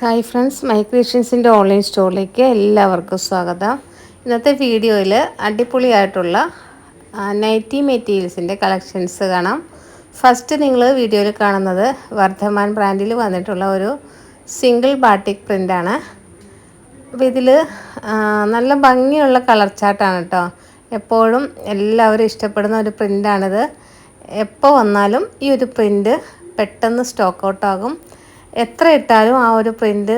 Hi friends my online സ്റ്റോറിലേക്ക് എല്ലാവർക്കും സ്വാഗതം. ഇന്നത്തെ വീഡിയോയിൽ അടിപൊളിയായിട്ടുള്ള നൈറ്റി മെറ്റീരിയൽസിന്റെ കളക്ഷൻസ് കാണാം. ഫസ്റ്റ് നിങ്ങൾ വീഡിയോയിൽ കാണുന്നത് വർദ്ധമാൻ ബ്രാൻഡിൽ വന്നിട്ടുള്ള ഒരു സിംഗിൾ ബാട്ടിക് പ്രിന്റാണ് അപ്പോൾ ഇതിൽ നല്ല ഭംഗിയുള്ള കളർ ചാർട്ടാണ് കേട്ടോ എപ്പോഴും എല്ലാവരും ഇഷ്ടപ്പെടുന്ന ഒരു പ്രിന്റാണിത് എപ്പോൾ വന്നാലും ഈ ഒരു പ്രിന്റ് പെട്ടെന്ന് സ്റ്റോക്ക് ഔട്ടാകും എത്ര ഇട്ടാലും ആ ഒരു പ്രിന്റ്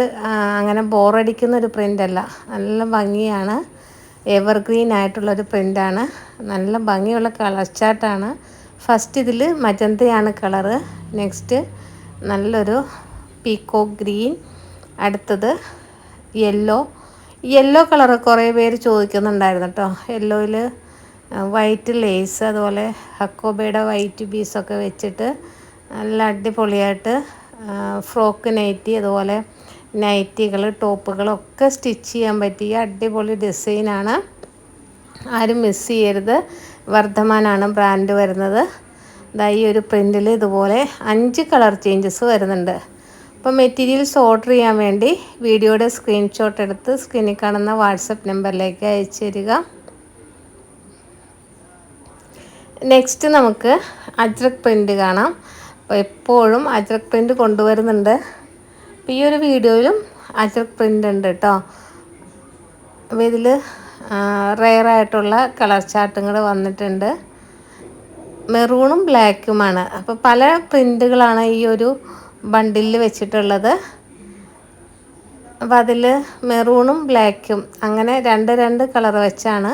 അങ്ങനെ ബോറടിക്കുന്ന ഒരു പ്രിന്റല്ല നല്ല ഭംഗിയാണ്. എവർഗ്രീൻ ആയിട്ടുള്ളൊരു പ്രിന്റാണ് നല്ല ഭംഗിയുള്ള കളർ ചാർട്ടാണ് ഫസ്റ്റ് ഇതിൽ മജന്തയാണ് കളറ് നെക്സ്റ്റ് നല്ലൊരു പീക്കോ ഗ്രീൻ അടുത്തത് യെല്ലോ യെല്ലോ കളർ കുറേ പേര് ചോദിക്കുന്നുണ്ടായിരുന്നു കേട്ടോ യെല്ലോയിൽ വൈറ്റ് ലേസ് അതുപോലെ ഹക്കോബയുടെ വൈറ്റ് പീസൊക്കെ വെച്ചിട്ട് നല്ല അടിപൊളിയായിട്ട് ഫ്രോക്ക് നൈറ്റി അതുപോലെ നൈറ്റികൾ ടോപ്പുകളൊക്കെ സ്റ്റിച്ച് ചെയ്യാൻ പറ്റിയ അടിപൊളി ഡിസൈനാണ്. ആരും മിസ് ചെയ്യരുത്. വർദ്ധമാനാണ് ബ്രാൻഡ് വരുന്നത്. ഈ ഒരു പ്രിന്റിൽ ഇതുപോലെ അഞ്ച് കളർ ചേഞ്ചസ് വരുന്നുണ്ട്. അപ്പോൾ മെറ്റീരിയൽസ് ഓർഡർ ചെയ്യാൻ വേണ്ടി വീഡിയോയുടെ സ്ക്രീൻഷോട്ട് എടുത്ത് സ്ക്രീനിൽ കാണുന്ന വാട്സപ്പ് നമ്പറിലേക്ക് അയച്ചു തരിക. നെക്സ്റ്റ് നമുക്ക് അജ്രക് പ്രിന്റ് കാണാം. അപ്പോൾ എപ്പോഴും അജ്രക് പ്രിന്റ് കൊണ്ടുവരുന്നുണ്ട്. ഈ ഒരു വീഡിയോയിലും അജ്രക് പ്രിന്റ് ഉണ്ട് കേട്ടോ അപ്പോൾ ഇതിൽ റെയറായിട്ടുള്ള കളർ ചാർട്ടുകൾ വന്നിട്ടുണ്ട്. മെറൂണും ബ്ലാക്കുമാണ്. അപ്പോൾ പല പ്രിന്റുകളാണ് ഈ ഒരു ബണ്ടിലിൽ വെച്ചിട്ടുള്ളത്. അപ്പോൾ അതിൽ മെറൂണും ബ്ലാക്കും അങ്ങനെ രണ്ട് രണ്ട് കളർ വെച്ചാണ്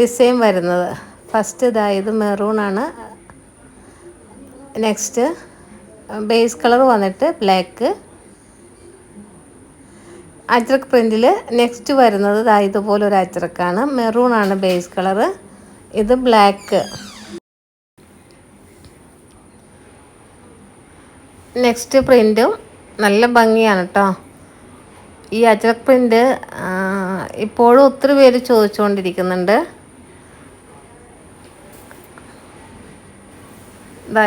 ഡിസൈൻ വരുന്നത്. ഫസ്റ്റ് ഇതായത് മെറൂണാണ്. നെക്സ്റ്റ് ബേസ് കളർ വന്നിട്ട് ബ്ലാക്ക് അച്ചറക്ക് പ്രിന്റിൽ നെക്സ്റ്റ് വരുന്നത് ഇതാ ഇതുപോലെ ഒരു അച്ചറക്കാണ് മെറൂൺ ആണ് ബേസ് കളർ. ഇത് ബ്ലാക്ക് നെക്സ്റ്റ് പ്രിന്റും നല്ല ഭംഗിയാണ് കേട്ടോ ഈ അച്ചറക്ക് പ്രിന്റ് ഇപ്പോഴും ഒത്തിരി പേര് ചോദിച്ചുകൊണ്ടിരിക്കുന്നുണ്ട്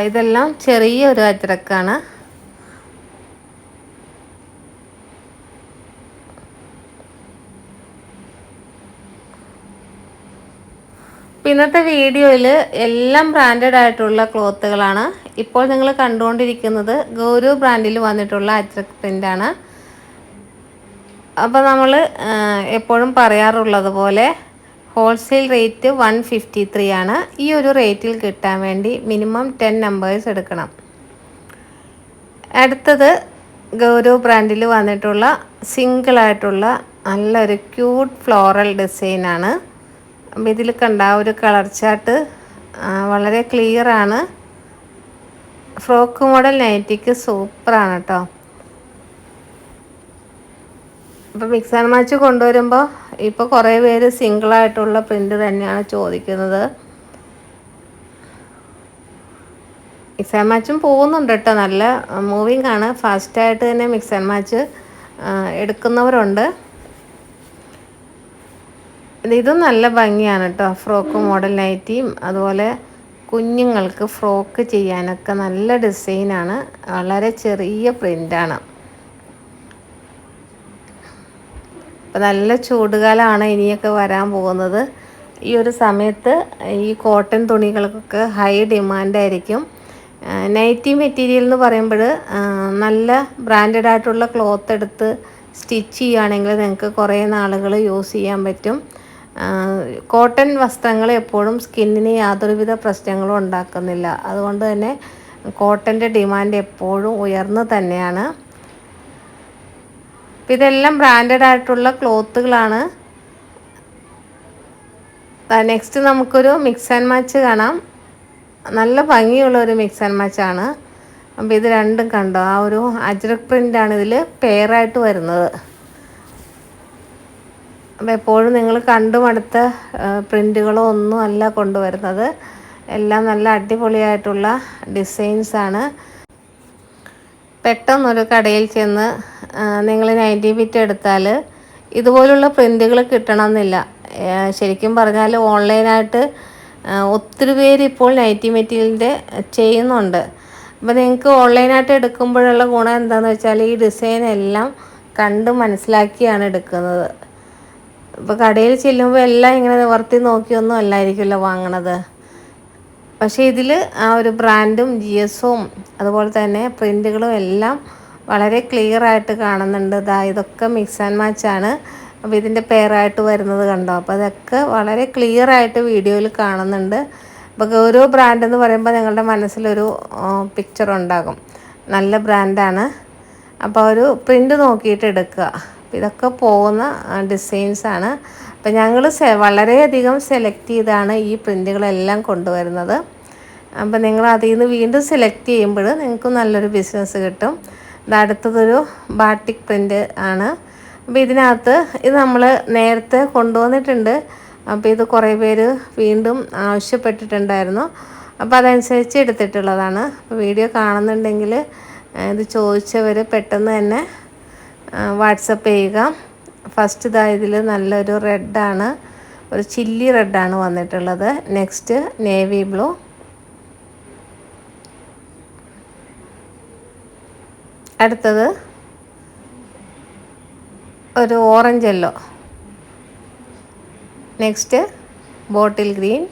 ഇതെല്ലാം ചെറിയ ഒരു അജ്രക്കാണ്. ഇന്നത്തെ വീഡിയോയിൽ എല്ലാം ബ്രാൻഡഡ് ആയിട്ടുള്ള ക്ലോത്തുകളാണ്. ഇപ്പോൾ നിങ്ങൾ കണ്ടുകൊണ്ടിരിക്കുന്നത് ഗൗരവ് ബ്രാൻഡിൽ വന്നിട്ടുള്ള അജ്രക് പ്രിന്റാണ് അപ്പോൾ നമ്മൾ എപ്പോഴും പറയാറുള്ളത് പോലെ wholesale rate one fifty three ആണ്. ഈ ഒരു റേറ്റിൽ കിട്ടാൻ വേണ്ടി മിനിമം ടെൻ നമ്പേഴ്സ് എടുക്കണം. അടുത്തത് ഗൗരവ് ബ്രാൻഡിൽ വന്നിട്ടുള്ള സിംഗിളായിട്ടുള്ള നല്ലൊരു ക്യൂട്ട് ഫ്ലോറൽ ഡിസൈനാണ് അപ്പം ഇതിൽ കണ്ട ഒരു കളർ ചാർട്ട് വളരെ ക്ലിയറാണ് ഫ്രോക്ക് മോഡൽ നൈറ്റിക്ക് സൂപ്പറാണ് കേട്ടോ അപ്പോൾ മിക്സ് ആൻഡ് മാച്ച് കൊണ്ടുവരുമ്പോൾ ഇപ്പോൾ കുറേ പേര് സിംഗിളായിട്ടുള്ള പ്രിന്റ് തന്നെയാണ് ചോദിക്കുന്നത്. മിക്സ് ആൻഡ് മാച്ചും പോകുന്നുണ്ട് കേട്ടോ നല്ല മൂവിങ് ആണ്. ഫാസ്റ്റായിട്ട് തന്നെ മിക്സ് ആൻഡ് മാച്ച് എടുക്കുന്നവരുണ്ട്. ഇതും നല്ല ഭംഗിയാണ് കേട്ടോ. ഫ്രോക്ക് മോഡൽ നൈറ്റിയും അതുപോലെ കുഞ്ഞുങ്ങൾക്ക് ഫ്രോക്ക് ചെയ്യാനൊക്കെ നല്ല ഡിസൈനാണ്. വളരെ ചെറിയ പ്രിന്റാണ് അപ്പോൾ നല്ല ചൂടുകാലമാണ് ഇനിയൊക്കെ വരാൻ പോകുന്നത്. ഈ ഒരു സമയത്ത് ഈ കോട്ടൺ തുണികൾക്കൊക്കെ ഹൈ ഡിമാൻഡായിരിക്കും. നൈറ്റി മെറ്റീരിയൽ എന്ന് പറയുമ്പോൾ നല്ല ബ്രാൻഡഡ് ആയിട്ടുള്ള ക്ലോത്ത് എടുത്ത് സ്റ്റിച്ച് ചെയ്യുകയാണെങ്കിൽ നിങ്ങൾക്ക് കുറേ നാളുകൾ യൂസ് ചെയ്യാൻ പറ്റും. കോട്ടൺ വസ്ത്രങ്ങൾ എപ്പോഴും സ്കിന്നിന് യാതൊരുവിധ പ്രശ്നങ്ങളും ഉണ്ടാക്കുന്നില്ല. അതുകൊണ്ട് തന്നെ കോട്ടന്റെ ഡിമാൻഡ് എപ്പോഴും ഉയർന്നു തന്നെയാണ്. ഇതെല്ലാം ബ്രാൻഡഡ് ആയിട്ടുള്ള ക്ലോത്തുകളാണ് നെക്സ്റ്റ് നമുക്കൊരു മിക്സ് ആൻഡ് മാച്ച് കാണാം. നല്ല ഭംഗിയുള്ള ഒരു മിക്സ് ആൻഡ് മാച്ചാണ് അപ്പോൾ ഇത് രണ്ടും കണ്ടോ? ആ ഒരു അജ്രക് പ്രിന്റാണ് ഇതിൽ പെയറായിട്ട് വരുന്നത്. അപ്പോൾ എപ്പോഴും നിങ്ങൾ കണ്ടു മടുത്ത പ്രിന്റുകളോ ഒന്നും അല്ല കൊണ്ടുവരുന്നത്. എല്ലാം നല്ല അടിപൊളിയായിട്ടുള്ള ഡിസൈൻസാണ് പെട്ടെന്നൊരു കടയിൽ ചെന്ന് നിങ്ങൾ നയന്റി ബിറ്റ് എടുത്താൽ ഇതുപോലുള്ള പ്രിന്റുകൾ കിട്ടണമെന്നില്ല. ശരിക്കും പറഞ്ഞാൽ ഓൺലൈനായിട്ട് ഒത്തിരി പേര് ഇപ്പോൾ നൈറ്റി മെറ്റീരിയലിന്റെ ചെയ്യുന്നുണ്ട്. അപ്പോൾ നിങ്ങൾക്ക് ഓൺലൈനായിട്ട് എടുക്കുമ്പോഴുള്ള ഗുണം എന്താണെന്ന് വെച്ചാൽ ഈ ഡിസൈൻ എല്ലാം കണ്ട് മനസ്സിലാക്കിയാണ് എടുക്കുന്നത്. ഇപ്പോൾ കടയിൽ ചെല്ലുമ്പോൾ എല്ലാം ഇങ്ങനെ നിവർത്തി നോക്കിയൊന്നും അല്ലായിരിക്കുമല്ലോ വാങ്ങണത്. പക്ഷേ ഇതിൽ ആ ഒരു ബ്രാൻഡും ജി എസും അതുപോലെ തന്നെ പ്രിന്റുകളും എല്ലാം വളരെ ക്ലിയർ ആയിട്ട് കാണുന്നുണ്ട്. ഇതാ ഇതൊക്കെ മിക്സ് ആൻഡ് മാച്ച് ആണ്. അപ്പോൾ ഇതിന്റെ പെയറായിട്ട് വരുന്നത് കണ്ടോ? അപ്പോൾ അതൊക്കെ വളരെ ക്ലിയർ ആയിട്ട് വീഡിയോയിൽ കാണുന്നുണ്ട്. അപ്പോൾ ഓരോ ബ്രാൻഡ് എന്ന് പറയുമ്പോൾ നിങ്ങളുടെ മനസ്സിലൊരു പിക്ചർ ഉണ്ടാകും. നല്ല ബ്രാൻഡാണ് അപ്പോൾ ഒരു പ്രിന്റ് നോക്കിയിട്ട് എടുക്കുക. ഇതൊക്കെ പോകുന്ന ഡിസൈൻസാണ് അപ്പോൾ ഞങ്ങൾ വളരെയധികം സെലക്ട് ചെയ്താണ് ഈ പ്രിന്റുകളെല്ലാം കൊണ്ടുവരുന്നത്. അപ്പോൾ നിങ്ങൾ അതിൽ നിന്ന് വീണ്ടും സെലക്ട് ചെയ്യുമ്പോൾ നിങ്ങൾക്ക് നല്ലൊരു ബിസിനസ് കിട്ടും. അടുത്തതൊരു ബാട്ടിക് പ്രിന്റ് ആണ്. അപ്പോൾ ഇതിനകത്ത് ഇത് നമ്മൾ നേരത്തെ കൊണ്ടുവന്നിട്ടുണ്ട്. അപ്പോൾ ഇത് കുറേ പേര് വീണ്ടും ആവശ്യപ്പെട്ടിട്ടുണ്ടായിരുന്നു. അപ്പോൾ അതനുസരിച്ച് എടുത്തിട്ടുള്ളതാണ്. അപ്പോൾ വീഡിയോ കാണുന്നുണ്ടെങ്കിൽ ഇത് ചോദിച്ചവർ പെട്ടെന്ന് തന്നെ വാട്സപ്പ് ചെയ്യുക. ഫസ്റ്റ് ഇതാ ഇതിൽ നല്ലൊരു റെഡാണ്. ഒരു ചില്ലി റെഡാണ് വന്നിട്ടുള്ളത്. Next navy blue. അടുത്തത് ഒരു orange yellow next bottle green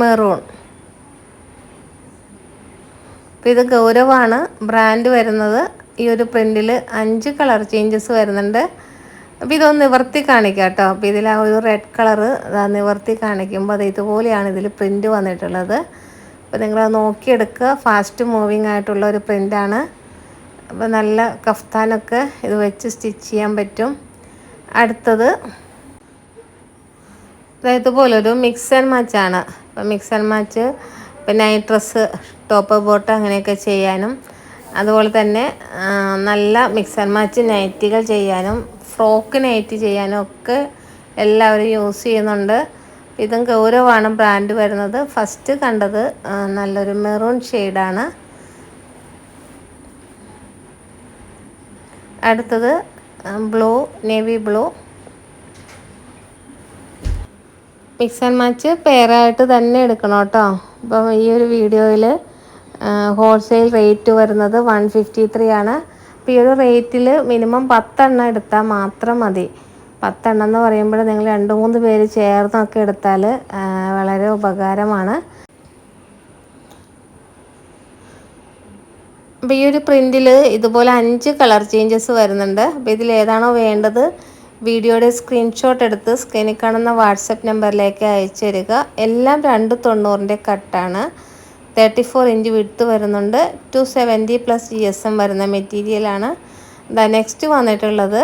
maroon അപ്പോൾ ഇത് ഗൗരവമാണ് ബ്രാൻഡ് വരുന്നത് ഈ ഒരു പ്രിന്റിൽ അഞ്ച് കളർ ചേഞ്ചസ് വരുന്നുണ്ട്. അപ്പോൾ ഇതൊന്ന് നിവർത്തി കാണിക്കാം കേട്ടോ. അപ്പോൾ ഇതിൽ ആ ഒരു റെഡ് കളറ് നിവർത്തി കാണിക്കുമ്പോൾ അത് ഇതുപോലെയാണ് ഇതിൽ പ്രിന്റ് വന്നിട്ടുള്ളത്. അപ്പോൾ നിങ്ങൾ നോക്കിയെടുക്കുക. ഫാസ്റ്റ് മൂവിങ് ആയിട്ടുള്ള ഒരു പ്രിന്റാണ് അപ്പോൾ നല്ല കഫ്താനൊക്കെ ഇത് വെച്ച് സ്റ്റിച്ച് ചെയ്യാൻ പറ്റും. അടുത്തത് ഇതുപോലൊരു മിക്സ് ആൻഡ് മാച്ചാണ് അപ്പോൾ മിക്സ് ആൻഡ് മാച്ച് പിന്നെ നൈറ്റ് ഡ്രസ്സ് ടോപ്പ് ബോട്ട് അങ്ങനെയൊക്കെ ചെയ്യാനും. അതുപോലെ തന്നെ നല്ല മിക്സ് ആൻഡ് മാച്ച് നൈറ്റികൾ ചെയ്യാനും ഫ്രോക്ക് നൈറ്റ് ചെയ്യാനും ഒക്കെ എല്ലാവരും യൂസ് ചെയ്യുന്നുണ്ട്. ഇതും ഗൗരവമാണ് ബ്രാൻഡ് വരുന്നത്. ഫസ്റ്റ് കണ്ടത് നല്ലൊരു മെറൂൺ ഷെയ്ഡാണ്. അടുത്തത് blue navy blue. Mix and match പെയറായിട്ട് തന്നെ എടുക്കണം കേട്ടോ. അപ്പം ഈ ഒരു വീഡിയോയിൽ ഹോൾസെയിൽ റേറ്റ് വരുന്നത് വൺ ഫിഫ്റ്റി ത്രീ ആണ്. അപ്പോൾ ഈ ഒരു റേറ്റിൽ മിനിമം പത്തെണ്ണം എടുത്താൽ മാത്രം മതി. പത്തെണ്ണം എന്ന് പറയുമ്പോൾ നിങ്ങൾ രണ്ട് മൂന്ന് പേര് ചേർന്നൊക്കെ എടുത്താൽ വളരെ ഉപകാരമാണ്. അപ്പോൾ ഈ ഒരു പ്രിന്റിൽ ഇതുപോലെ അഞ്ച് കളർ ചേഞ്ചസ് വരുന്നുണ്ട്. അപ്പോൾ ഇതിൽ ഏതാണോ വേണ്ടത് വീഡിയോയുടെ സ്ക്രീൻഷോട്ട് എടുത്ത് സ്ക്രീനിൽ കാണുന്ന വാട്സപ്പ് നമ്പറിലേക്ക് അയച്ചു തരിക. എല്ലാം രണ്ട് തൊണ്ണൂറിന്റെ കട്ടാണ് തേർട്ടി ഇഞ്ച് വിട്ട് വരുന്നുണ്ട്. Two seventy plus G S M വരുന്ന മെറ്റീരിയലാണ് ദ നെക്സ്റ്റ് വന്നിട്ടുള്ളത്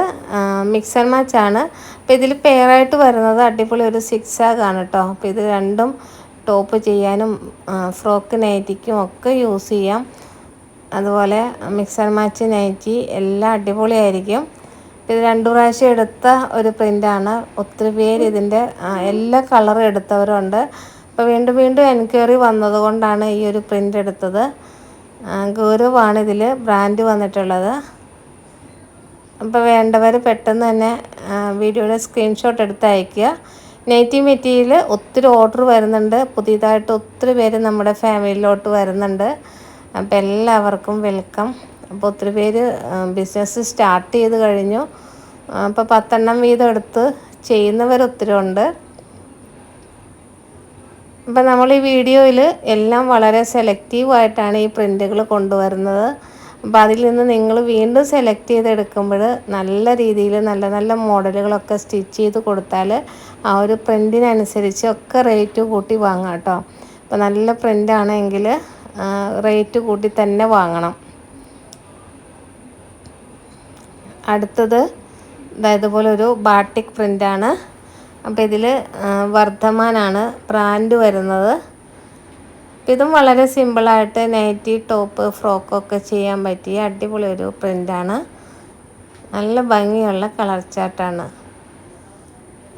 മിക്സർ മാച്ച് ആണ്. അപ്പോൾ ഇതിൽ പെയറായിട്ട് വരുന്നത് അടിപൊളി ഒരു സിക്സ് ആഗാണ് കേട്ടോ അപ്പോൾ ഇത് രണ്ടും ടോപ്പ് ചെയ്യാനും ഫ്രോക്ക് നൈറ്റിക്കും ഒക്കെ യൂസ് ചെയ്യാം. അതുപോലെ മിക്സർ മാച്ച് നൈറ്റി എല്ലാം അടിപൊളിയായിരിക്കും. ഇത് രണ്ടു പ്രാവശ്യം എടുത്ത ഒരു പ്രിന്റാണ് ഒത്തിരി പേര് ഇതിന്റെ എല്ലാ കളറും എടുത്തവരുണ്ട്. അപ്പോൾ വീണ്ടും വീണ്ടും എൻക്വയറി വന്നതുകൊണ്ടാണ് ഈ ഒരു പ്രിന്റ് എടുത്തത്. ഗൗരവാണ് ഇതിൽ ബ്രാൻഡ് വന്നിട്ടുള്ളത്. അപ്പോൾ വേണ്ടവർ പെട്ടെന്ന് തന്നെ വീഡിയോയുടെ സ്ക്രീൻഷോട്ട് എടുത്ത് അയയ്ക്കുക. നെയ്റ്റീവ് മെറ്റീരിയൽ ഒത്തിരി ഓർഡർ വരുന്നുണ്ട്. പുതിയതായിട്ട് ഒത്തിരി പേര് നമ്മുടെ ഫാമിലിയിലോട്ട് വരുന്നുണ്ട്. അപ്പോൾ എല്ലാവർക്കും വെൽക്കം അപ്പോൾ ഒത്തിരി പേര് ബിസിനസ് സ്റ്റാർട്ട് ചെയ്ത് കഴിഞ്ഞു. അപ്പോൾ പത്തെണ്ണം വീതം എടുത്ത് ചെയ്യുന്നവർ ഒത്തിരി ഉണ്ട്. അപ്പം നമ്മൾ ഈ വീഡിയോയിൽ എല്ലാം വളരെ സെലക്റ്റീവായിട്ടാണ് ഈ പ്രിന്റുകൾ കൊണ്ടുവരുന്നത്. അപ്പോൾ അതിൽ നിന്ന് നിങ്ങൾ വീണ്ടും സെലക്ട് ചെയ്തെടുക്കുമ്പോൾ നല്ല രീതിയിൽ നല്ല നല്ല മോഡലുകളൊക്കെ സ്റ്റിച്ച് ചെയ്ത് കൊടുത്താൽ ആ ഒരു പ്രിന്റിനനുസരിച്ച് ഒക്കെ റേറ്റ് കൂട്ടി വാങ്ങാം കേട്ടോ. അപ്പോൾ നല്ല പ്രിന്റാണെങ്കിൽ റേറ്റ് കൂട്ടി തന്നെ വാങ്ങണം. അടുത്തത് ഇതുപോലെ ഒരു ബാട്ടിക് പ്രിന്റാണ് അപ്പോൾ ഇതിൽ വർദ്ധമാനാണ് ബ്രാൻഡ് വരുന്നത്. ഇതും വളരെ സിമ്പിളായിട്ട് നൈറ്റി ടോപ്പ് ഫ്രോക്കൊക്കെ ചെയ്യാൻ പറ്റിയ അടിപൊളി ഒരു പ്രിന്റാണ് നല്ല ഭംഗിയുള്ള കളർ ചാട്ടാണ്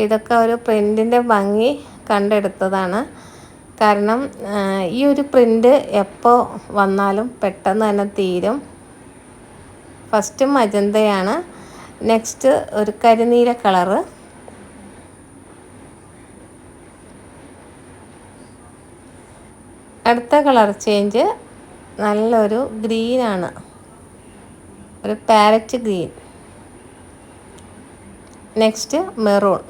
ഇതൊക്കെ ഒരു പ്രിന്റിന്റെ ഭംഗി കണ്ടെടുത്തതാണ്. കാരണം ഈ ഒരു പ്രിന്റ് എപ്പോൾ വന്നാലും പെട്ടെന്ന് തന്നെ തീരും. ഫസ്റ്റ് മജന്തയാണ്. നെക്സ്റ്റ് ഒരു കരിനീല കളറ്. അടുത്ത കളർ ചേഞ്ച് നല്ലൊരു ഗ്രീനാണ്. ഒരു പാരറ്റ് ഗ്രീൻ. Next maroon.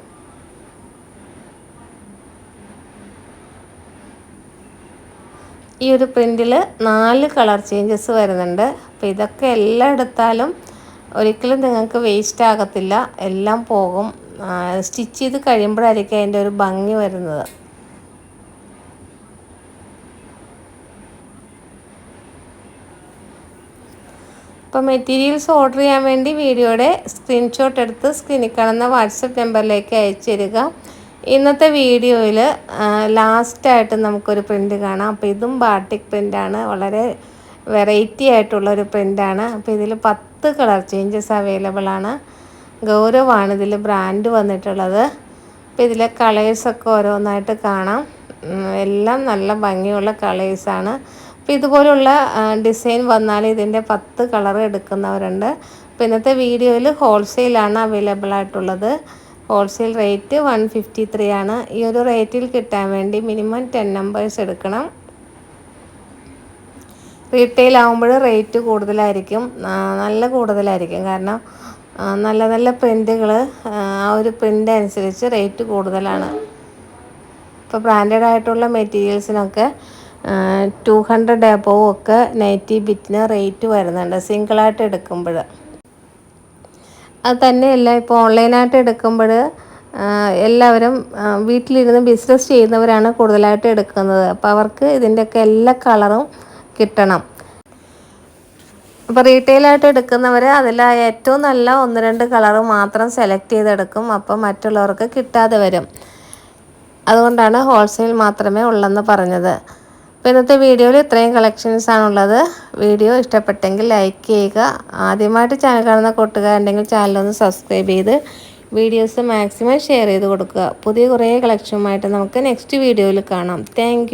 ഈ ഒരു പ്രിന്റിൽ നാല് കളർ ചേഞ്ചസ് വരുന്നുണ്ട്. അപ്പോൾ ഇതൊക്കെ എല്ലാം എടുത്താലും ഒരിക്കലും നിങ്ങൾക്ക് വേസ്റ്റ് ആകത്തില്ല. എല്ലാം പോകും. സ്റ്റിച്ച് ചെയ്ത് കഴിയുമ്പോഴായിരിക്കും അതിന്റെ ഒരു ഭംഗി വരുന്നത്. അപ്പോൾ മെറ്റീരിയൽസ് ഓർഡർ ചെയ്യാൻ വേണ്ടി വീഡിയോയുടെ സ്ക്രീൻഷോട്ട് എടുത്ത് സ്ക്രീനിൽ കാണുന്ന വാട്സപ്പ് നമ്പറിലേക്ക് അയച്ചു തരിക. ഇന്നത്തെ വീഡിയോയിൽ ലാസ്റ്റായിട്ട് നമുക്കൊരു പ്രിന്റ് കാണാം. അപ്പോൾ ഇതും ബാട്ടിക് പ്രിന്റാണ് വളരെ വെറൈറ്റി ആയിട്ടുള്ളൊരു പ്രിന്റാണ് അപ്പോൾ ഇതിൽ പത്ത് കളർ ചേഞ്ചസ് അവൈലബിൾ ആണ്. ഗൗരവമാണ് ഇതിൽ ബ്രാൻഡ് വന്നിട്ടുള്ളത്. അപ്പോൾ ഇതിലെ കളേഴ്സൊക്കെ ഓരോന്നായിട്ട് കാണാം. എല്ലാം നല്ല ഭംഗിയുള്ള കളേഴ്സാണ് അപ്പോൾ ഇതുപോലുള്ള ഡിസൈൻ വന്നാൽ ഇതിന്റെ പത്ത് കളർ എടുക്കുന്നവരുണ്ട്. അപ്പോൾ ഇന്നത്തെ വീഡിയോയിൽ ഹോൾസെയിലാണ് അവൈലബിൾ ആയിട്ടുള്ളത്. Wholesale rate one fifty three ആണ്. ഈ ഒരു റേറ്റിൽ കിട്ടാൻ വേണ്ടി മിനിമം ടെൻ നമ്പേഴ്സ് എടുക്കണം. റീറ്റെയിൽ ആകുമ്പോൾ റേറ്റ് കൂടുതലായിരിക്കും. നല്ല കൂടുതലായിരിക്കും. കാരണം നല്ല നല്ല പ്രിന്റുകൾ ആ ഒരു പ്രിന്റ് അനുസരിച്ച് റേറ്റ് കൂടുതലാണ്. ഇപ്പോൾ ബ്രാൻഡഡ് ആയിട്ടുള്ള മെറ്റീരിയൽസിനൊക്കെ ടു ഹൺഡ്രഡ് എബോവ് ഒക്കെ നൈറ്റി ബിറ്റിന് റേറ്റ് വരുന്നുണ്ട്. സിംഗിളായിട്ട് എടുക്കുമ്പോൾ അത് തന്നെയല്ല ഇപ്പോൾ ഓൺലൈനായിട്ട് എടുക്കുമ്പോൾ എല്ലാവരും വീട്ടിലിരുന്ന് ബിസിനസ് ചെയ്യുന്നവരാണ് കൂടുതലായിട്ട് എടുക്കുന്നത്. അപ്പോൾ അവർക്ക് ഇതിന്റെയൊക്കെ എല്ലാ കളറും കിട്ടണം. അപ്പോൾ റീറ്റെയിലായിട്ട് എടുക്കുന്നവർ അതിൽ ഏറ്റവും നല്ല ഒന്ന് രണ്ട് കളർ മാത്രം സെലക്ട് ചെയ്തെടുക്കും. അപ്പോൾ മറ്റുള്ളവർക്ക് കിട്ടാതെ വരും. അതുകൊണ്ടാണ് ഹോൾസെയിൽ മാത്രമേ ഉള്ളെന്ന് പറഞ്ഞത്. അപ്പോൾ ഇന്നത്തെ വീഡിയോയിൽ ഇത്രയും കളക്ഷൻസ് ആണുള്ളത്. വീഡിയോ ഇഷ്ടപ്പെട്ടെങ്കിൽ ലൈക്ക് ചെയ്യുക. ആദ്യമായിട്ട് ചാനൽ കാണുന്ന കൂട്ടുകാരുണ്ടെങ്കിൽ ചാനലൊന്ന് സബ്സ്ക്രൈബ് ചെയ്ത് വീഡിയോസ് മാക്സിമം ഷെയർ ചെയ്ത് കൊടുക്കുക. പുതിയ കുറേ കളക്ഷനുമായിട്ട് നമുക്ക് നെക്സ്റ്റ് വീഡിയോയിൽ കാണാം. താങ്ക്